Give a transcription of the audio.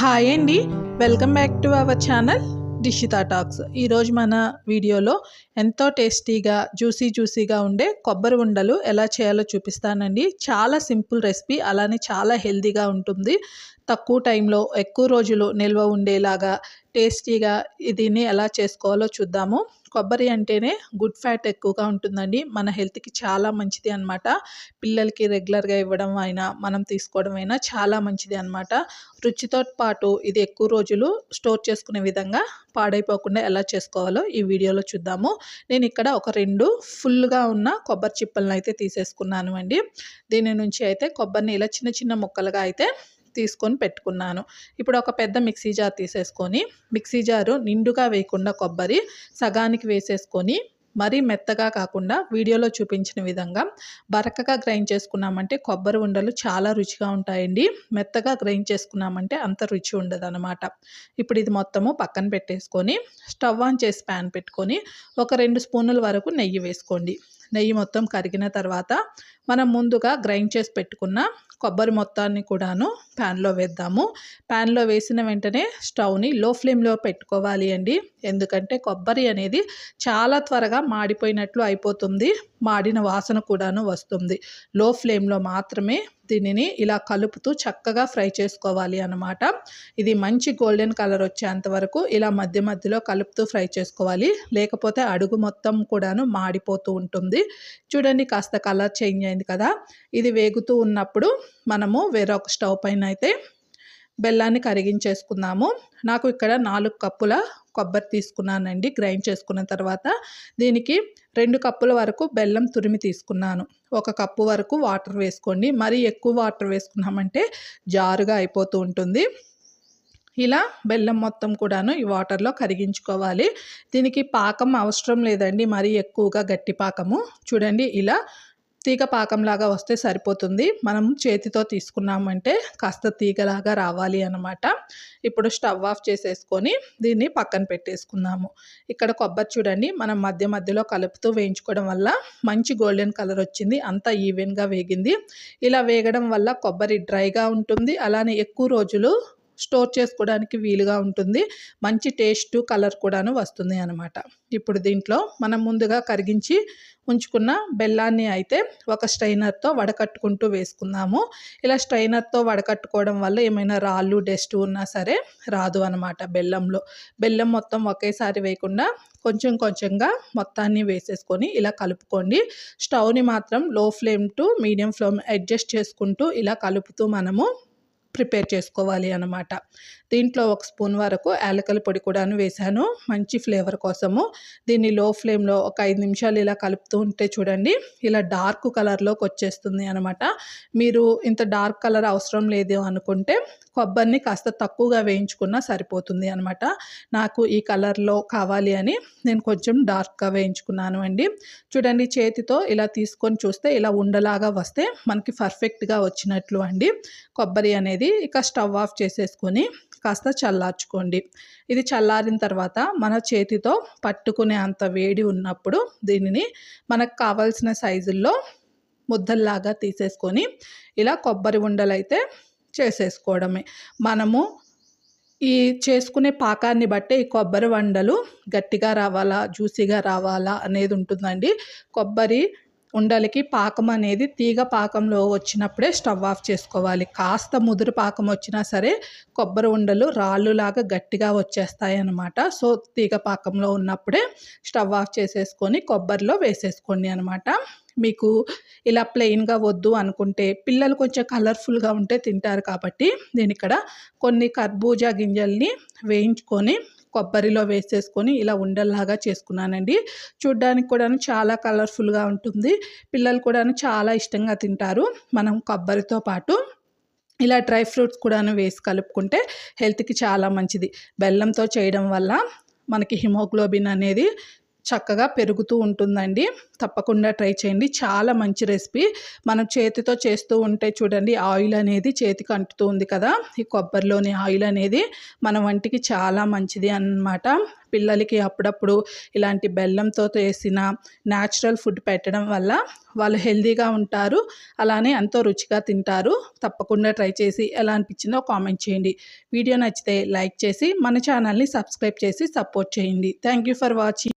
Hi అండి. Welcome back to our channel Dishita talks ఈరోజు మన వీడియోలో ఎంతో టేస్టీగా జ్యూసీ జ్యూసీగా ఉండే కొబ్బరి ఉండలు ఎలా చేయాలో చూపిస్తానండి. చాలా సింపుల్ రెసిపీ అలానే చాలా హెల్దీగా ఉంటుంది. తక్కువ టైంలో ఎక్కువ రోజులు నిల్వ ఉండేలాగా టేస్టీగా దీన్ని ఎలా చేసుకోవాలో చూద్దాము. కొబ్బరి అంటేనే గుడ్ ఫ్యాట్ ఎక్కువగా ఉంటుందండి. మన హెల్త్కి చాలా మంచిది అనమాట పిల్లలకి రెగ్యులర్గా ఇవ్వడం అయినా మనం తీసుకోవడం అయినా చాలా మంచిది అనమాట రుచితో పాటు ఇది ఎక్కువ రోజులు స్టోర్ చేసుకునే విధంగా పాడైపోకుండా ఎలా చేసుకోవాలో ఈ వీడియోలో చూద్దాము. నేను ఇక్కడ ఒక రెండు ఫుల్గా ఉన్న కొబ్బరి చిప్పలను అయితే తీసేసుకున్నాను అండి. దీని నుంచి అయితే కొబ్బరిని ఇలా చిన్న చిన్న ముక్కలుగా అయితే తీసుకొని పెట్టుకున్నాను. ఇప్పుడు ఒక పెద్ద మిక్సీ జార్ తీసేసుకొని మిక్సీ జారు నిండుగా వేయకుండా కొబ్బరి సగానికి వేసేసుకొని మరీ మెత్తగా కాకుండా వీడియోలో చూపించిన విధంగా బరకగా గ్రైండ్ చేసుకున్నామంటే కొబ్బరి ఉండలు చాలా రుచిగా ఉంటాయండి. మెత్తగా గ్రైండ్ చేసుకున్నామంటే అంత రుచి ఉండదు అనమాట ఇప్పుడు ఇది మొత్తము పక్కన పెట్టేసుకొని స్టవ్ ఆన్ చేసి ప్యాన్ పెట్టుకొని ఒక రెండు స్పూన్ల వరకు నెయ్యి వేసుకోండి. నెయ్యి మొత్తం కరిగిన తర్వాత మనం ముందుగా గ్రైండ్ చేసి పెట్టుకున్న కొబ్బరి మొత్తాన్ని కూడాను ప్యాన్లో వేద్దాము. ప్యాన్లో వేసిన వెంటనే స్టవ్ని లో ఫ్లేమ్లో పెట్టుకోవాలి అండి. ఎందుకంటే కొబ్బరి అనేది చాలా త్వరగా మాడిపోయినట్లు అయిపోతుంది. మాడిన వాసన కూడాను వస్తుంది. లో ఫ్లేమ్లో మాత్రమే దీనిని ఇలా కలుపుతూ చక్కగా ఫ్రై చేసుకోవాలి అన్నమాట. ఇది మంచి గోల్డెన్ కలర్ వచ్చేంత వరకు ఇలా మధ్య మధ్యలో కలుపుతూ ఫ్రై చేసుకోవాలి. లేకపోతే అడుగు మొత్తం కూడాను మాడిపోతూ ఉంటుంది. చూడండి కాస్త కలర్ చేంజ్ అయింది కదా. ఇది వేగుతూ ఉన్నప్పుడు మనము వేరొక స్టవ్ పైన అయితే బెల్లాన్ని కరిగించేసుకుందాము నాకు ఇక్కడ నాలుగు కప్పుల కొబ్బరి తీసుకున్నానండి గ్రైండ్ చేసుకున్న తర్వాత. దీనికి రెండు కప్పుల వరకు బెల్లం తురిమి తీసుకున్నాను. ఒక కప్పు వరకు వాటర్ వేసుకోండి. మరీ ఎక్కువ వాటర్ వేసుకున్నామంటే జారుగా అయిపోతూ ఉంటుంది. ఇలా బెల్లం మొత్తం కూడాను ఈ వాటర్లో కరిగించుకోవాలి. దీనికి పాకం అవసరం లేదండి మరీ ఎక్కువగా గట్టి పాకము. చూడండి ఇలా తీగ పాకంలాగా వస్తే సరిపోతుంది. మనం చేతితో తీసుకున్నామంటే కాస్త తీగలాగా రావాలి అనమాట ఇప్పుడు స్టవ్ ఆఫ్ చేసేసుకొని దీన్ని పక్కన పెట్టేసుకుందాము. ఇక్కడ కొబ్బరి చూడండి మనం మధ్య మధ్యలో కలుపుతూ వేయించుకోవడం వల్ల మంచి గోల్డెన్ కలర్ వచ్చింది. అంతా ఈవెన్గా వేగింది. ఇలా వేగడం వల్ల కొబ్బరి డ్రైగా ఉంటుంది. అలానే ఎక్కువ రోజులు స్టోర్ చేసుకోవడానికి వీలుగా ఉంటుంది. మంచి టేస్ట్ కలర్ కూడాను వస్తుంది అనమాట ఇప్పుడు దీంట్లో మనం ముందుగా కరిగించి ఉంచుకున్న బెల్లాన్ని అయితే ఒక స్ట్రైనర్తో వడకట్టుకుంటూ వేసుకుందాము. ఇలా స్ట్రైనర్తో వడకట్టుకోవడం వల్ల ఏమైనా రాళ్ళు డస్ట్ ఉన్నా సరే రాదు అనమాట బెల్లంలో. బెల్లం మొత్తం ఒకేసారి వేయకుండా కొంచెం కొంచెంగా మొత్తాన్ని వేసేసుకొని ఇలా కలుపుకోండి. స్టవ్ని మాత్రం low flame to medium flame adjust చేసుకుంటూ ఇలా కలుపుతూ మనము ప్రిపేర్ చేసుకోవాలి అనమాట దీంట్లో ఒక స్పూన్ వరకు యాలకల పొడి కూడాను వేశాను. మంచి ఫ్లేవర్ కోసము. దీన్ని లో ఫ్లేమ్లో ఒక ఐదు నిమిషాలు ఇలా కలుపుతూ ఉంటే చూడండి ఇలా డార్క్ కలర్లోకి వచ్చేస్తుంది అనమాట మీరు ఇంత డార్క్ కలర్ అవసరం లేదు అనుకుంటే కొబ్బరిని కాస్త తక్కువగా వేయించుకున్నా సరిపోతుంది అనమాట నాకు ఈ కలర్లో కావాలి అని నేను కొంచెం డార్క్గా వేయించుకున్నాను అండి. చూడండి చేతితో ఇలా తీసుకొని చూస్తే ఇలా ఉండలాగా వస్తే మనకి పర్ఫెక్ట్గా వచ్చినట్లు అండి. కొబ్బరి అనేది ఇక స్టవ్ ఆఫ్ చేసేసుకొని కాస్త చల్లార్చుకోండి. ఇది చల్లారిన తర్వాత మన చేతితో పట్టుకునే అంత వేడి ఉన్నప్పుడు దీనిని మనకు కావాల్సిన సైజుల్లో ముద్దల్లాగా తీసేసుకొని ఇలా కొబ్బరి ఉండలైతే చేసేసుకోవడమే. మనము ఈ చేసుకునే పాకాన్ని బట్టే ఈ కొబ్బరి వండలు గట్టిగా రావాలా జ్యూసీగా రావాలా అనేది ఉంటుందండి. కొబ్బరి ఉండలకి పాకం అనేది తీగ పాకంలో వచ్చినప్పుడే స్టవ్ ఆఫ్ చేసుకోవాలి. కాస్త ముదురు పాకం వచ్చినా సరే కొబ్బరి ఉండలు రాళ్ళులాగా గట్టిగా వచ్చేస్తాయి అనమాట సో తీగ పాకంలో ఉన్నప్పుడే స్టవ్ ఆఫ్ చేసేసుకొని కొబ్బరిలో వేసేసుకోండి అనమాట మీకు ఇలా ప్లెయిన్గా వద్దు అనుకుంటే పిల్లలు కొంచెం కలర్ఫుల్గా ఉంటే తింటారు కాబట్టి నేను ఇక్కడ కొన్ని కర్బూజా గింజల్ని వేయించుకొని కొబ్బరిలో వేసేసుకొని ఇలా ఉండల్లాగా చేసుకున్నానండి. చూడ్డానికి కూడా చాలా కలర్ఫుల్గా ఉంటుంది. పిల్లలు కూడా చాలా ఇష్టంగా తింటారు. మనం కొబ్బరితో పాటు ఇలా డ్రై ఫ్రూట్స్ కూడాను వేసి కలుపుకుంటే హెల్త్కి చాలా మంచిది. బెల్లంతో చేయడం వల్ల మనకి హిమోగ్లోబిన్ అనేది చక్కగా పెరుగుతూ ఉంటుందండి. తప్పకుండా ట్రై చేయండి. చాలా మంచి రెసిపీ. మనం చేతితో చేస్తూ ఉంటే చూడండి ఆయిల్ అనేది చేతికి అంటుతూ ఉంది కదా. ఈ కొబ్బరిలోని ఆయిల్ అనేది మన వంటికి చాలా మంచిది అన్నమాట. పిల్లలకి అప్పుడప్పుడు ఇలాంటి బెల్లంతో చేసిన న్యాచురల్ ఫుడ్ పెట్టడం వల్ల వాళ్ళు హెల్తీగా ఉంటారు. అలానే ఎంతో రుచిగా తింటారు. తప్పకుండా ట్రై చేసి ఎలా అనిపించిందో కామెంట్ చేయండి. వీడియో నచ్చితే లైక్ చేసి మన ఛానల్ని సబ్స్క్రైబ్ చేసి సపోర్ట్ చేయండి. Thank you for watching.